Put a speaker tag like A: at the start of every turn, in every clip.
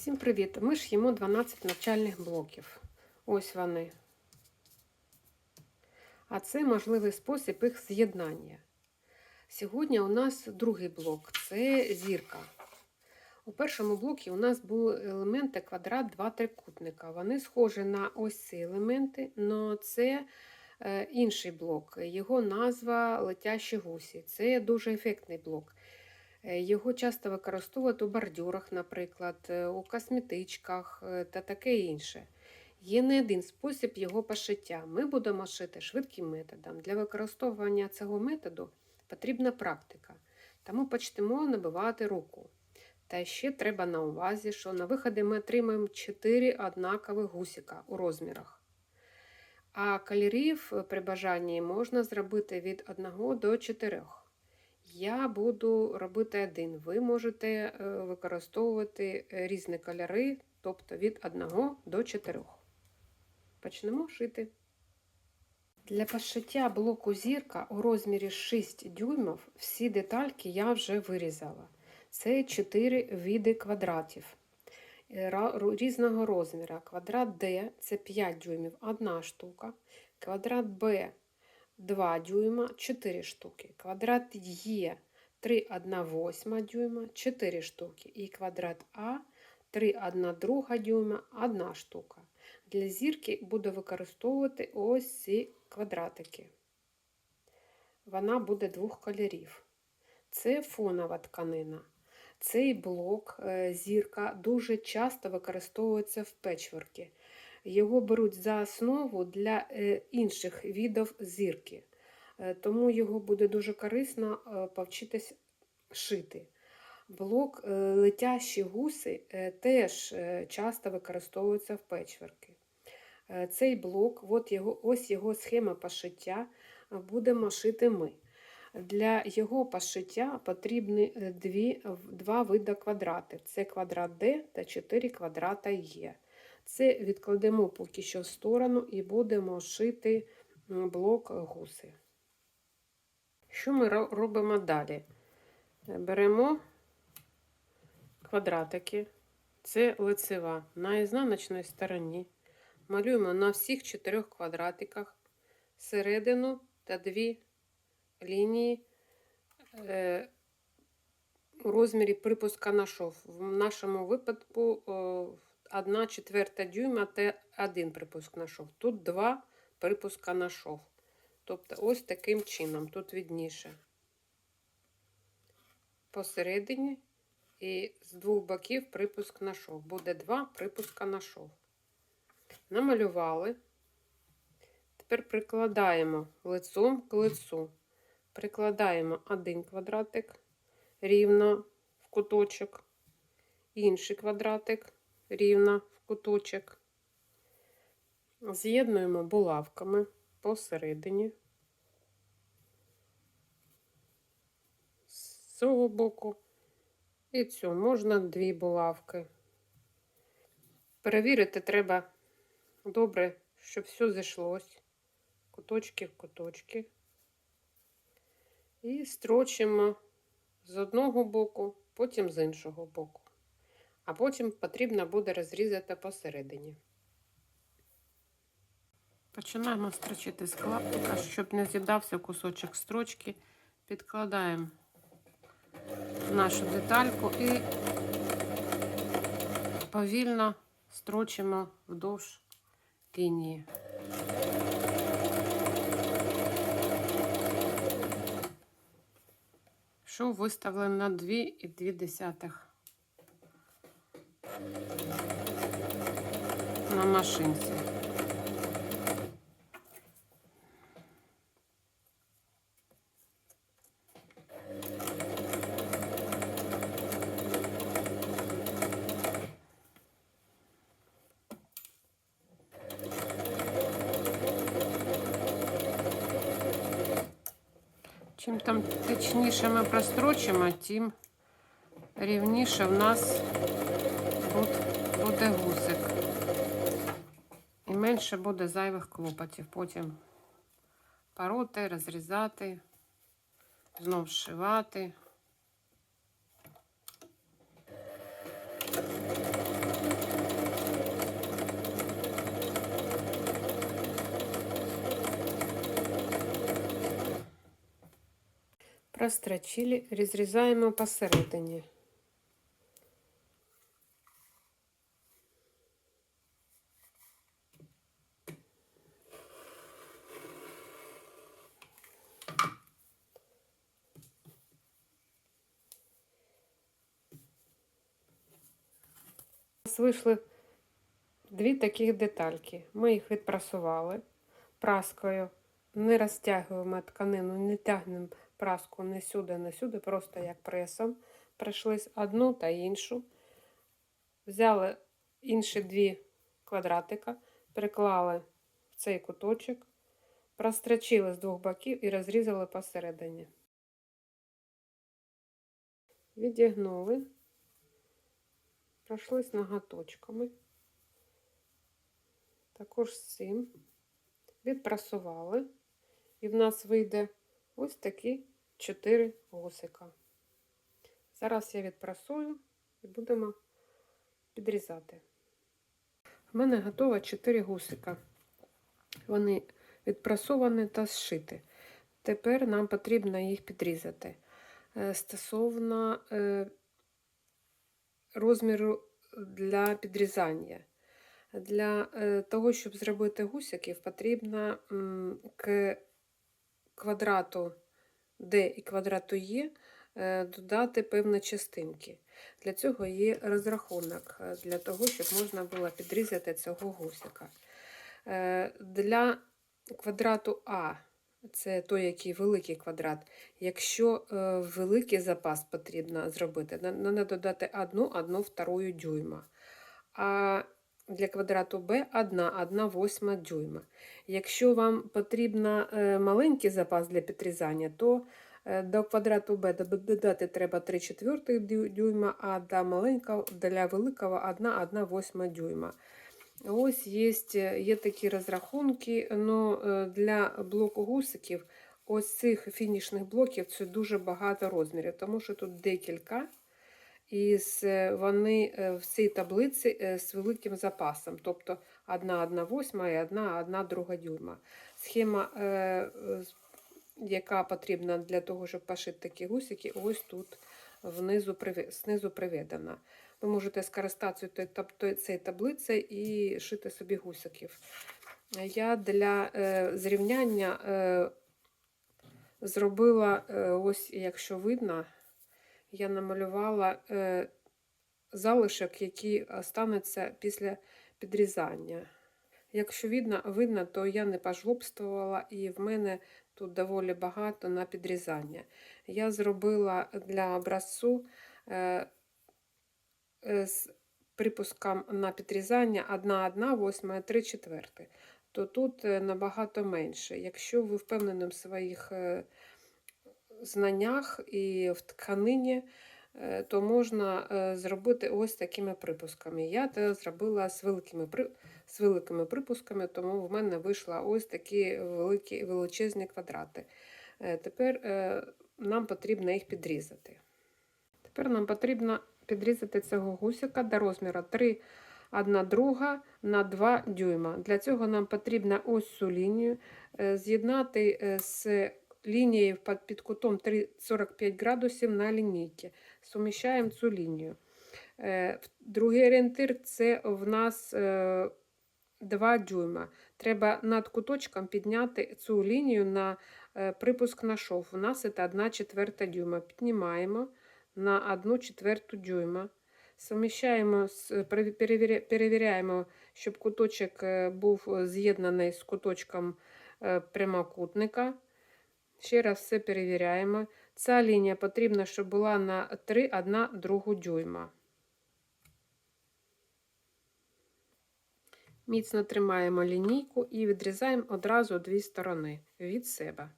A: Всім привіт! Ми ж їмо 12 навчальних блоків. Ось вони. А це можливий спосіб їх з'єднання. Сьогодні у нас другий блок це зірка. У першому блокі у нас були елементи квадрат, два трикутника. Вони схожі на ось ці елементи, але це е, інший блок. Його назва летящі гусі. Це дуже ефектний блок. Його часто використовують у бордюрах, наприклад, е, у косметичках е, та таке інше. Є не один спосіб його пошиття. Ми будемо шити швидким методом. Для використовування цього методу потрібна практика, тому почнемо набивати руку. Та ще треба на увазі, що на виході ми отримаємо 4 однакові гусика у розмірах. А кольорів е, при бажанні можна зробити від 1 до 4. Я буду робити один. Ви можете е, використовувати е, різні кольори, тобто від 1 до 4. Почнемо шити. Для пошиття блоку зірка у розмірі 6 дюймів всі детальки я вже вирізала. Це 4 види квадратів е, різного розміру. Квадрат D це 5 дюймів, одна штука. Квадрат B 2 дюйма, 4 штуки. Квадрат Е 3 1 8 дюйма, 4 штуки. І квадрат А 3 1 2 дюйма, 1 штука. Для зірки буду використовувати ось ці квадратики. Вона буде двох кольорів. Це фонова тканина. Цей блок е, зірка дуже часто використовується в печворки. Його беруть за основу для е, інших видів зірки. Е, Тому його буде дуже корисно е, повчитись шити. Блок летящі гуси теж часто використовується в печворки. Е, Цей блок, от його, ось його схема пошиття, будемо шити ми. Для його пошиття потрібні дві, два види квадрати. Це квадрат D та 4 квадрата Е. Це відкладемо поки що в сторону і будемо шити блок гуси. Що ми робимо далі? Беремо квадратики, це лицева на ізнаночній стороні. Малюємо на всіх чотирьох квадратиках середину та дві лінії е, у розмірі припуска на шов. В нашому випадку 1 четверта дюйма та один припуск на шов. Тут два припуска на шов. Тобто ось таким чином, тут відніше. Посередині і з двох боків припуск на шов. Буде два припуска на шов. Намалювали. Тепер прикладаємо лицом к лицу. Прикладаємо один квадратик рівно в куточок, інший квадратик рівно в куточок. З'єднуємо булавками посередині. З цього боку і цього можна дві булавки. Перевірити треба добре, щоб все зійшлось. Куточки в куточки. І строчимо з одного боку, потім з іншого боку. А потім потрібно буде розрізати посередині. Починаємо строчити з клаптика, щоб не з'їдався кусочок строчки. Підкладаємо нашу детальку і повільно строчимо вдовж лінії. Шов виставлено на 2,2 на машинці. Чим там точніше ми прострочимо, тим рівніше в нас буд- буде гусик менше буде зайвих клопотів. Потім пороти розрізати, знов шивати. Прострочили, розрізаємо посередині. Вийшли дві таких детальки. Ми їх відпрасували праскою, не розтягуємо тканину, не тягнемо праску не сюди, не сюди, просто як пресом. Пройшлись одну та іншу. Взяли інші дві квадратика, приклали в цей куточок, прострочили з двох боків і розрізали посередині. Відігнули, пройшлись ноготочками. Також з цим відпрасували, і в нас вийде ось такі 4 гусика. Зараз я відпрасую і будемо підрізати. У мене готово 4 гусика. Вони відпрасовані та зшиті. Тепер нам потрібно їх підрізати. Е, Стосовно е, розміру для підрізання. Для е, того, щоб зробити гусиків, потрібно к квадрату D і квадрату Е е, додати певні частинки. Для цього є розрахунок, е, для того, щоб можна було підрізати цього гусика. Е, Для квадрату А, це той, який великий квадрат, якщо е, великий запас потрібно зробити, треба додати одну, одну вторую дюйма. А для квадрату b 1, 1 восьма дюйма. Якщо вам потрібен маленький запас для підрізання, то е, до квадрату b додати треба 3 четвертих дюйма, а для маленького, для великого 1, 1 восьма дюйма. Ось є, є такі розрахунки, але для блоку гусиків ось цих фінішних блоків це дуже багато розмірів, тому що тут декілька. І вони е, в цій таблиці е, з великим запасом, тобто 1 1 восьма і 1 1 друга дюйма. Схема, е, яка потрібна для того, щоб пошити такі гусики, ось тут внизу, знизу приведена. Ви можете скористатися цією таблицею і шити собі гусиків. Я для зрівняння зробила, ось, якщо видно, я намалювала е, залишок, який станеться після підрізання. Якщо видно, видно, то я не пожлобствувала, і в мене тут доволі багато на підрізання. Я зробила для образцу е, е, з припуском на підрізання 1, 1, 8, 3 четверти. То тут набагато менше. Якщо ви впевнені в своїх знаннях і в тканині, е, то можна е, зробити ось такими припусками. Я це зробила з великими з великими припусками, тому в мене вийшла ось такі великі величезні квадрати. Е, тепер нам потрібно їх підрізати. Тепер нам потрібно підрізати цього гусика до розміру 3 1 друга на 2 дюйма. Для цього нам потрібно ось цю лінію з'єднати з лінією під кутом 45 градусів на лінійці. Суміщаємо цю лінію. Е, другий орієнтир це в нас 2 е, дюйма. Треба над куточком підняти цю лінію на е, припуск на шов. У нас це 1 четверта дюйма. Піднімаємо на 1 четверту дюйма. Суміщаємо, перевіряємо, щоб куточок був з'єднаний з куточком прямокутника. Ще раз все перевіряємо. Ця лінія потрібна, щоб була на 3, 1 другу дюйма. Міцно тримаємо лінійку і відрізаємо одразу дві сторони від себе.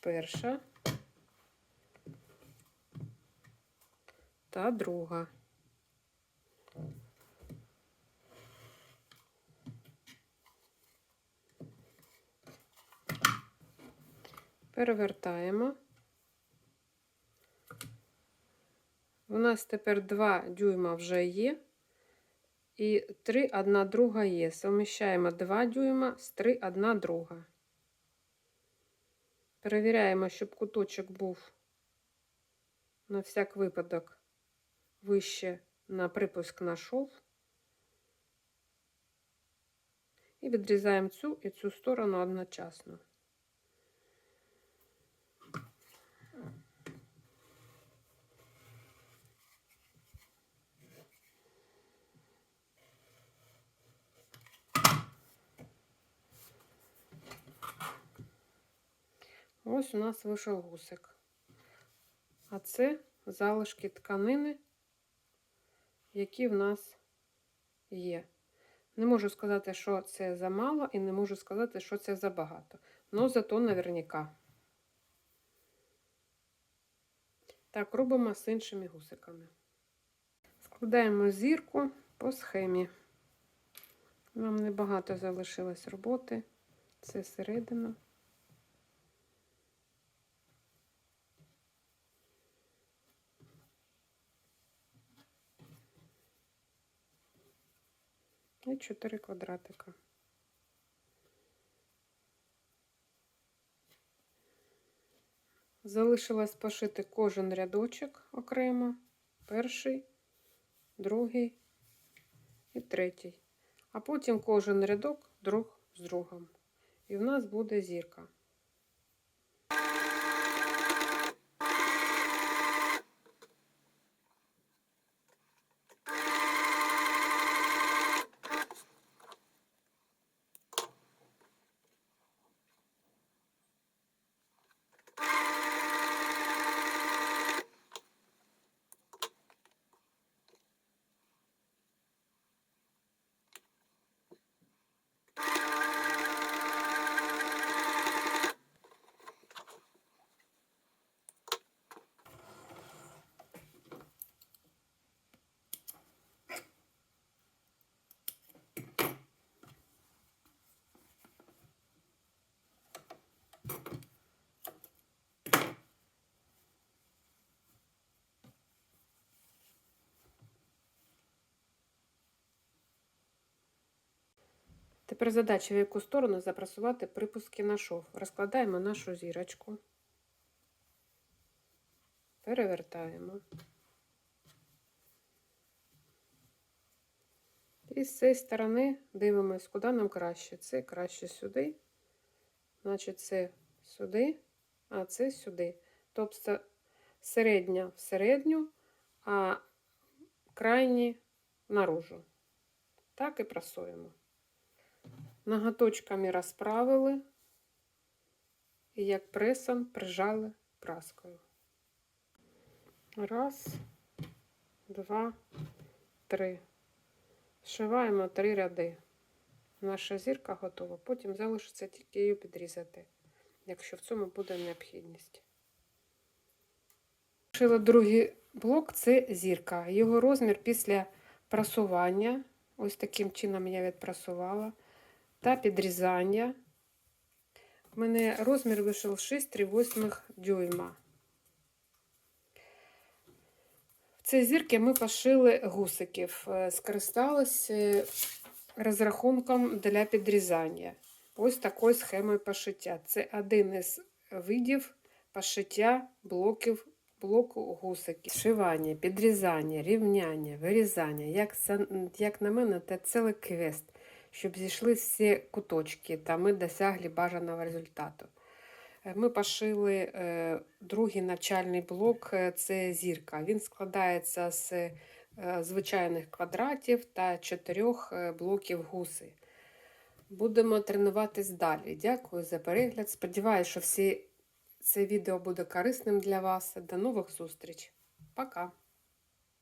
A: Перша та друга. Перевертаємо. У нас тепер 2 дюйма вже є. І 3 одна друга є. Суміщаємо 2 дюйма з 3 одна друга. Перевіряємо, щоб куточок був на всяк випадок вище на припуск на шов. І відрізаємо цю і цю сторону одночасно. Ось у нас вийшов гусик. А це залишки тканини, які в нас є. Не можу сказати, що це замало, і не можу сказати, що це забагато. Ну, зато наверняка. Так, робимо з іншими гусиками. Складаємо зірку по схемі. Нам небагато залишилось роботи. Це середина. І 4 квадратика. Залишилось пошити кожен рядочок окремо. Перший, другий і третій. А потім кожен рядок друг з другом. І в нас буде зірка. Тепер задача, в яку сторону запрасувати припуски на шов. Розкладаємо нашу зірочку. Перевертаємо. І з цієї сторони дивимось, куди нам краще. Це краще сюди, значить це сюди, а це сюди. Тобто середня в середню, а крайні наружу. Так і прасуємо. Ноготочками розправили і як пресом прижали праскою. Раз, два, три. Зшиваємо три ряди. Наша зірка готова. Потім залишиться тільки її підрізати, якщо в цьому буде необхідність. Шила другий блок це зірка. Його розмір після прасування. Ось таким чином я відпрасувала та підрізання. У мене розмір вийшов 6,38 дюйма. В цій зірці ми пошили гусиків. Е, розрахунком для підрізання. Ось такою схемою пошиття. Це один із видів пошиття блоків блоку гусиків. Шивання, підрізання, рівняння, вирізання. Як, як на мене, це цілий квест щоб зійшли всі куточки, та ми досягли бажаного результату. Ми пошили е, другий навчальний блок це зірка. Він складається з е, звичайних квадратів та чотирьох е, блоків гуси. Будемо тренуватись далі. Дякую за перегляд. Сподіваюся, що всі це відео буде корисним для вас. До нових зустріч. Пока!